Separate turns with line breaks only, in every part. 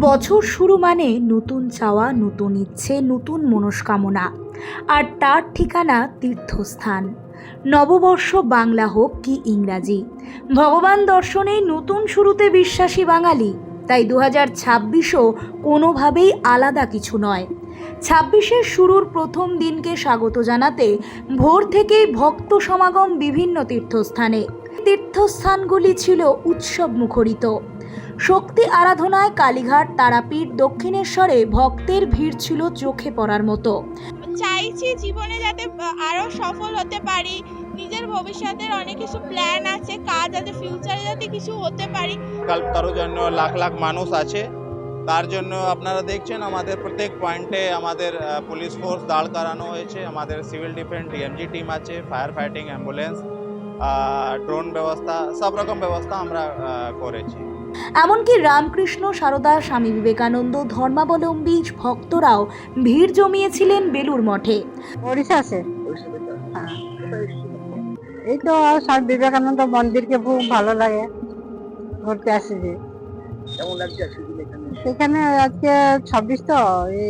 বছর শুরু মানে নতুন চাওয়া, নতুন ইচ্ছে, নতুন মনস্কামনা। আর তার ঠিকানা তীর্থস্থান। নববর্ষ বাংলা হোক কি ইংরাজি। ভগবান দর্শনে নতুন শুরুতে বিশ্বাসী বাঙালি, তাই দু হাজার ছাব্বিশও কোনোভাবেই আলাদা কিছু নয়। ছাব্বিশের শুরুর প্রথম দিনকে স্বাগত জানাতে ভোর থেকেই ভক্ত সমাগম বিভিন্ন তীর্থস্থানে। তীর্থস্থানগুলি ছিল উৎসব মুখরিত শক্তি আরাধনায় কালীঘাট তারাপীঠ দক্ষিণেশ্বরে ভক্তের ভিড় ছিল চোখে পড়ার মতো।
চাইছি জীবনে যাতে আরও সফল হতে পারি নিজের ভবিষ্যতের অনেক কিছু প্ল্যান আছে কাজ আছে ফিউচারে যাতে কিছু হতে পারি।
করার জন্য লাখ লাখ মানুষ আছে তার জন্য আপনারা দেখছেন আমাদের প্রত্যেক পয়েন্টে আমাদের পুলিশ ফোর্স দাঁড় করানো হয়েছে আমাদের সিভিল ডিফেন্স ডিএমজি টিম আছে ফায়ার ফাইটিং অ্যাম্বুলেন্স ড্রোন ব্যবস্থা সব রকম ব্যবস্থা আমরা করেছি।
এমনকি রামকৃষ্ণ সারদা স্বামী বিবেকানন্দ ধর্মাবলম্বী ভক্তরাও ভিড় জমিয়েছিলেন বেলুর মঠে।
ওড়িশা এই তো স্বামী বিবেকানন্দ মন্দিরকে খুব ভালো লাগে। ঘুরতে আসছি
কেমন লাগছে আজকে এখানে?
এখানে আজকে ছাব্বিশ তো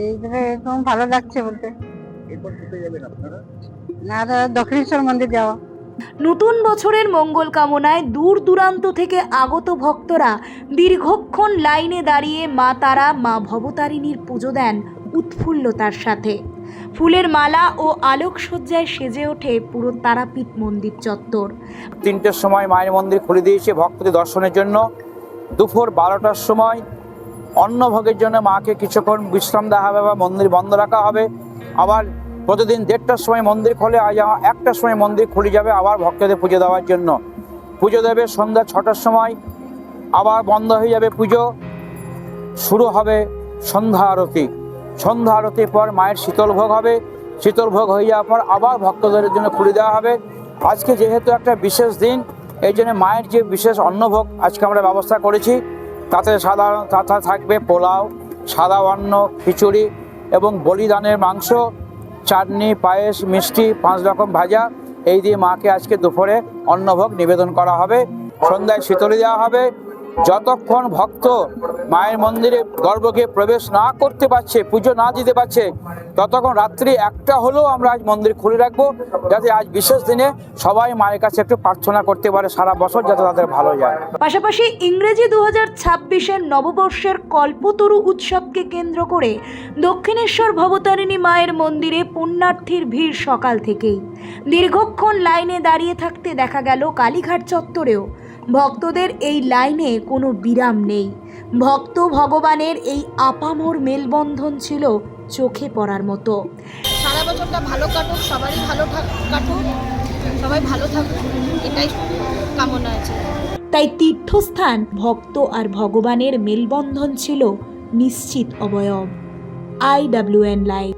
এইখানে একদম ভালো লাগছে বলতে।
এরপর কোথায় যাবেন আপনারা?
আর দক্ষিণেশ্বর মন্দির যাওয়া
নতুন বছরের মঙ্গল কামনায় দূর দূরান্ত থেকে আগত ভক্তরা দীর্ঘক্ষণ লাইনে দাঁড়িয়ে মা তারা, মা ভবতারিণীর পুজো দেন উৎফুল্লতার সাথে। ফুলের মালা ও আলোকসজ্জায় সেজে ওঠে পুরো তারাপীঠ মন্দির চত্বর।
তিনটের সময় মায়ের মন্দির খুলে দিয়েছে ভক্তদের দর্শনের জন্য। দুপুর বারোটার সময় অন্নভোগের জন্য মাকে কিছুক্ষণ বিশ্রাম দেওয়া হবে বা মন্দির বন্ধ রাখা হবে। আবার প্রতিদিন দেড়টার সময় মন্দির খোলে, আজ একটার সময় মন্দির খুলে যাবে আবার ভক্তদের পুজো দেওয়ার জন্য। পুজো দেবে সন্ধ্যা ছটার সময়, আবার বন্ধ হয়ে যাবে পুজো। শুরু হবে সন্ধ্যা আরতি। সন্ধ্যা আরতির পর মায়ের শীতল ভোগ হবে। শীতল ভোগ হয়ে যাওয়ার পর আবার ভক্তদের জন্য খুলে দেওয়া হবে। আজকে যেহেতু একটা বিশেষ দিন, এই জন্য মায়ের যে বিশেষ অন্নভোগ আজকে আমরা ব্যবস্থা করেছি, তাতে সাধারণ তাতে থাকবে পোলাও, সাদা অন্ন, খিচুড়ি এবং বলিদানের মাংস চাটনি, পায়েস, মিষ্টি, পাঁচ রকম ভাজা। এই দিয়ে মাকে আজকে দুপুরে অন্নভোগ নিবেদন করা হবে। সন্ধ্যায় শীতলি দেওয়া হবে। যতক্ষণ ভক্ত মায়ের মন্দিরে গর্ভকে প্রবেশ না করতে পারছে, পুজো না দিতে পারছে, ততক্ষণ রাত্রি একটা হলেও আমরা আজ মন্দির খুলে রাখব, যাতে আজ বিশেষ দিনে সবাই মায়ের কাছে একটু প্রার্থনা করতে পারে সারা বছর যাতে তাদের ভালো যায়।
পাশাপাশি ইংরেজি দু হাজার ছাব্বিশের নববর্ষের কল্পতরু উৎসবকে কেন্দ্র করে দক্ষিণেশ্বর ভবতারিণী মায়ের মন্দিরে পুণ্যার্থীর ভিড় সকাল থেকেই। দীর্ঘক্ষণ লাইনে দাঁড়িয়ে থাকতে দেখা গেল কালীঘাট চত্বরেও। ভক্তদের এই লাইনে কোনো বিরাম নেই। ভক্ত ভগবানের এই আপামোর মেলবন্ধন ছিল চোখে পড়ার মতো।
সারা বছরটা ভালো কাটুক সবারই ভালো কাটুক সবাই ভালো থাকুক এটাই কামনা আছে।
তাই তীর্থস্থান ভক্ত আর ভগবানের মেলবন্ধন ছিল নিশ্চিত অবয়ব। I W N live.